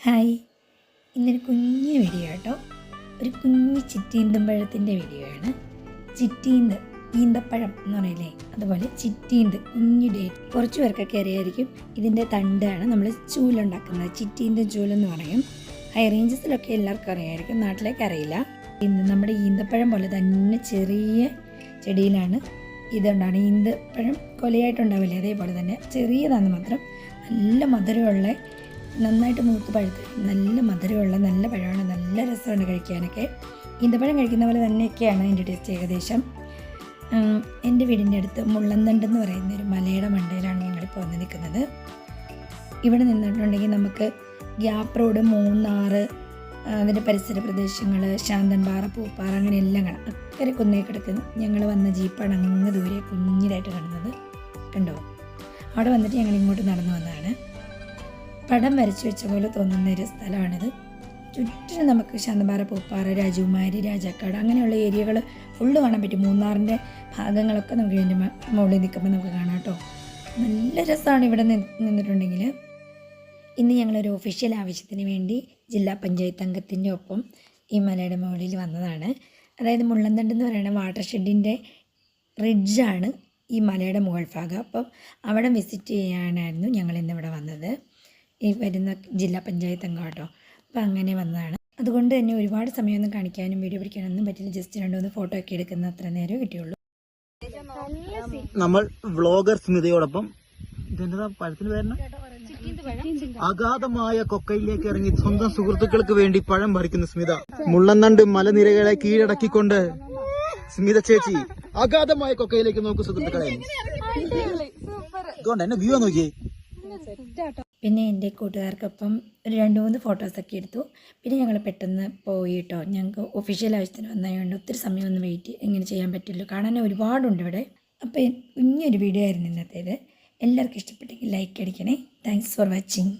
Hi. ഇന്നൊരു കുഞ്ഞു video കേട്ടോ. ഒരു കുഞ്ഞു ചിറ്റീന്തമ്പഴത്തിന്റെ വീഡിയോ ആണ്. ചിറ്റീന്ത് ഈന്തപ്പഴം എന്ന് പറയില്ലേ? അതുപോലെ ചിറ്റീന്ത് കുഞ്ഞു ഡേറ്റ്. കുറച്ച് പേർക്കൊക്കെ അറിയായിരിക്കും ഇതിന്റെ തണ്ടാണ് നമ്മൾ ചൂലുണ്ടാക്കുന്നത്. ചിറ്റീന്റെ ചൂലെന്ന് പറയും. ഹൈ റേഞ്ചസിലൊക്കെ എല്ലാവർക്കും അറിയായിരിക്കും. നാട്ടിലേക്ക് അറിയില്ല. ഇന്ന് നമ്മുടെ ഈന്തപ്പഴം പോലെ തന്നെ ചെറിയ ചെടിയിലാണ് ഇതുണ്ടാണ്. ഈന്തപ്പഴം കൊലയായിട്ടുണ്ടാവില്ലേ? അതേപോലെ തന്നെ ചെറിയതാണ് മാത്രം നല്ല മധുരമുള്ള നന്നായിട്ട് മൂത്ത് പഴുത്ത്. നല്ല മധുരമുള്ള നല്ല പഴമാണ് നല്ല രസമാണ് കഴിക്കാനൊക്കെ. ഈന്തപ്പഴം കഴിക്കുന്ന പോലെ തന്നെയൊക്കെയാണ് അതിന്റെ ടേസ്റ്റ് ഏകദേശം. എന്റെ വീടിന്റെ അടുത്ത് മുള്ളന്തണ്ട് എന്ന് പറയുന്ന ഒരു മലയുടെ മണ്ടയിലാണ് ഞങ്ങളിപ്പോൾ വന്ന് നിൽക്കുന്നത്. ഇവിടെ നിന്നിട്ടുണ്ടെങ്കിൽ നമുക്ക് ഗ്യാപ്പ് റോഡ് മൂന്നാറ് അതിന്റെ പരിസര പ്രദേശങ്ങൾ ശാന്തൻപാറ പൂപ്പാറ അങ്ങനെ എല്ലാം കാണാം. അക്കരെ കുന്നേ കിടക്കുന്നു ഞങ്ങൾ വന്ന ജീപ്പാണ് അങ്ങ് ദൂരെ കുഞ്ഞിലായിട്ട് കാണുന്നത് കണ്ടോ? അവിടെ വന്നിട്ട് ഞങ്ങൾ ഇങ്ങോട്ട് നടന്നു വന്നതാണ്. പടം വരച്ചു വെച്ച പോലെ തോന്നുന്ന ഒരു സ്ഥലമാണിത്. ചുറ്റിനും നമുക്ക് ശാന്തപാറ പൂപ്പാറ രാജകുമാരി രാജാക്കാട് അങ്ങനെയുള്ള ഏരിയകൾ ഫുള്ള് കാണാൻ പറ്റും. മൂന്നാറിന്റെ ഭാഗങ്ങളൊക്കെ നമുക്ക് ഇതിന്റെ മുകളിൽ നിൽക്കുമ്പോൾ നമുക്ക് കാണാം കേട്ടോ. നല്ല രസമാണ് ഇവിടെ നിന്നിട്ടുണ്ടെങ്കിൽ. ഇന്ന് ഞങ്ങളൊരു ഒഫീഷ്യൽ ആവശ്യത്തിന് വേണ്ടി ജില്ലാ പഞ്ചായത്ത് അംഗത്തിന്റെ ഒപ്പം ഈ മലയുടെ മുകളിൽ വന്നതാണ്. അതായത് മുള്ളന്തണ്ട് എന്ന് പറയുന്ന വാട്ടർ ഷെഡിന്റെ റിഡ്ജാണ് ഈ മലയുടെ മുകൾ ഭാഗം അപ്പം അവിടെ വിസിറ്റ് ചെയ്യാനായിരുന്നു ഞങ്ങൾ ഇന്നിവിടെ ഈ വരുന്ന ജില്ലാ പഞ്ചായത്ത് അംഗം കേട്ടോ. അപ്പം അങ്ങനെ വന്നതാണ്. അതുകൊണ്ട് തന്നെ ഒരുപാട് സമയമൊന്നും കാണിക്കാനും വീഡിയോ പിടിക്കാനൊന്നും പറ്റില്ല. ജസ്റ്റ് രണ്ട് മൂന്ന് ഫോട്ടോ ഒക്കെ എടുക്കുന്ന അത്ര നേരം കിട്ടിയുള്ളൂ. നമ്മൾ വ്ളോഗർ സ്മിതയോടൊപ്പം ഇതെന്താ പഴത്തിന് പേരണ അഗാധമായ കൊക്കയിലേക്ക് ഇറങ്ങി സ്വന്തം സുഹൃത്തുക്കൾക്ക് വേണ്ടി പഴം പറിക്കുന്ന സ്മിത. മുള്ളന്നണ്ട് മലനിരകളെ കീഴടക്കിക്കൊണ്ട് സ്മിത ചേച്ചി അഗാധമായ കൊക്കയിലേക്ക് നോക്കൂ സുഹൃത്തുക്കളെ. ഇതുകൊണ്ട് എന്നെ വ്യൂ നോക്കിയേ? പിന്നെ എന്റെ കൂട്ടുകാർക്കൊപ്പം ഒരു രണ്ട് മൂന്ന് ഫോട്ടോസൊക്കെ എടുത്തു. പിന്നെ ഞങ്ങൾ പെട്ടെന്ന് പോയി കേട്ടോ ഞങ്ങൾക്ക് ഒഫീഷ്യൽ ആവശ്യത്തിന് വന്നതുകൊണ്ട് ഒത്തിരി സമയമൊന്നും വെയിറ്റ് ഇങ്ങനെ ചെയ്യാൻ പറ്റില്ല കാണാൻ ഒരുപാടുണ്ട് ഇവിടെ. അപ്പോൾ കുഞ്ഞൊരു വീഡിയോ ആയിരുന്നു ഇന്നത്തേത്. എല്ലാവർക്കും ഇഷ്ടപ്പെട്ടെങ്കിൽ ലൈക്ക് അടിക്കണേ. Thanks for watching